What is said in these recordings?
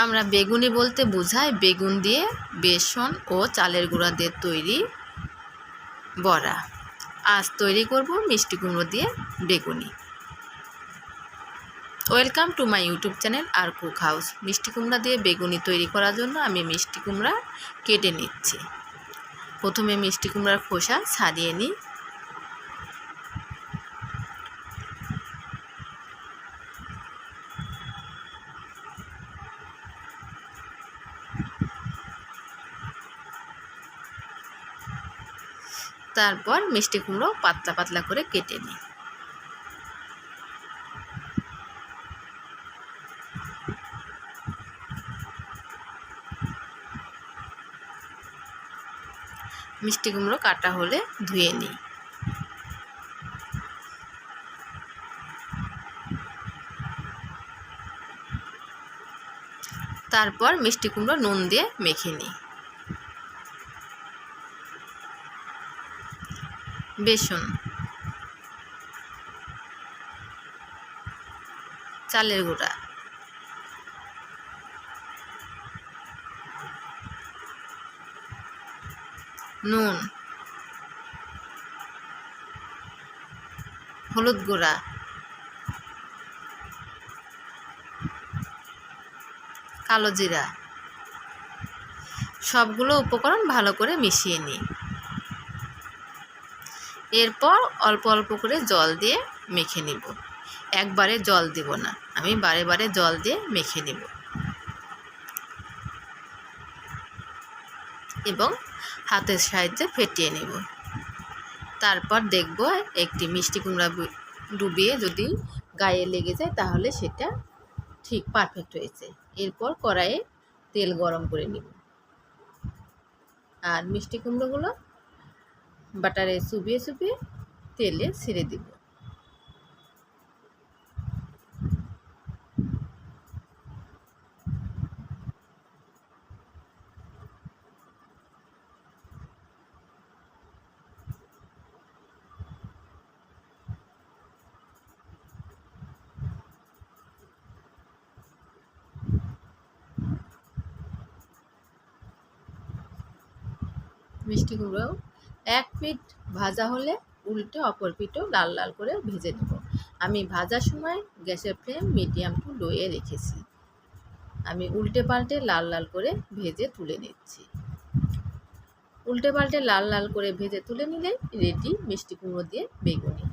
আমরা বেগুনি বলতে বোঝাই বেগুন দিয়ে বেসন ও চালের গুঁড়া দিয়ে তৈরি বড়া। আজ তৈরি করব মিষ্টি কুমড়ো দিয়ে বেগুনি। Welcome to my YouTube channel R cook house. মিষ্টি কুমড়া দিয়ে বেগুনি তৈরি করার জন্য আমি মিষ্টি কুমড়া কেটে নিচ্ছি। প্রথমে মিষ্টি কুমড়ার খোসা ছাড়িয়ে নিই। তারপর মিষ্টি কুমড়ো পাতলা পাতলা করে কেটে নিই। মিষ্টি কুমড়ো কাটা হলে ধুয়ে নিই। তারপর মিষ্টি কুমড়ো নুন দিয়ে মেখে নিই। বেসন। চালের গুঁড়া। নুন। হলুদ গুঁড়া। কালো জিরা। সবগুলো উপকরণ ভালো করে মিশিয়ে নিই। এরপর অল্প অল্প করে জল দিয়ে মেখে নিব। একবারে জল দেব না, আমি বারে বারে জল দিয়ে মেখে নিব। এবং হাতের সাহায্যে ফেটিয়ে নেব। তারপর দেখব একটি মিষ্টি কুমড়া ডুবিয়ে যদি গায়ে লেগে যায়, তাহলে সেটা ঠিক পারফেক্ট হয়েছে। এরপর কড়াইয়ে তেল গরম করে নিব। আর মিষ্টি কুমড়োগুলো বাটারে চুবিয়ে চুবিয়ে তেলে ছেড়ে দিব। মিষ্টি কুমড়ো এক পিঠ ভাজা হলে উল্টে অপর পিঠও লাল লাল করে ভেজে নেব। আমি ভাজার সময় গ্যাসের ফ্লেম মিডিয়াম টু লোয়ে রেখেছি। আমি উল্টে পাল্টে লাল লাল করে ভেজে তুলে নিচ্ছি। উল্টে পাল্টে লাল লাল করে ভেজে তুলে নিলে রেডি মিষ্টি কুমড়ো দিয়ে বেগুনি।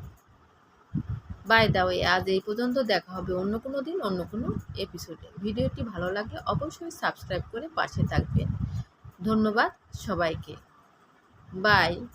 বাই দাওয়ে আজ এই পর্যন্ত দেখা হবে অন্য কোনো দিন, অন্য কোনো এপিসোডে ভিডিওটি ভালো লাগলে অবশ্যই সাবস্ক্রাইব করে পাশে থাকবেন। ধন্যবাদ সবাইকে। Bye.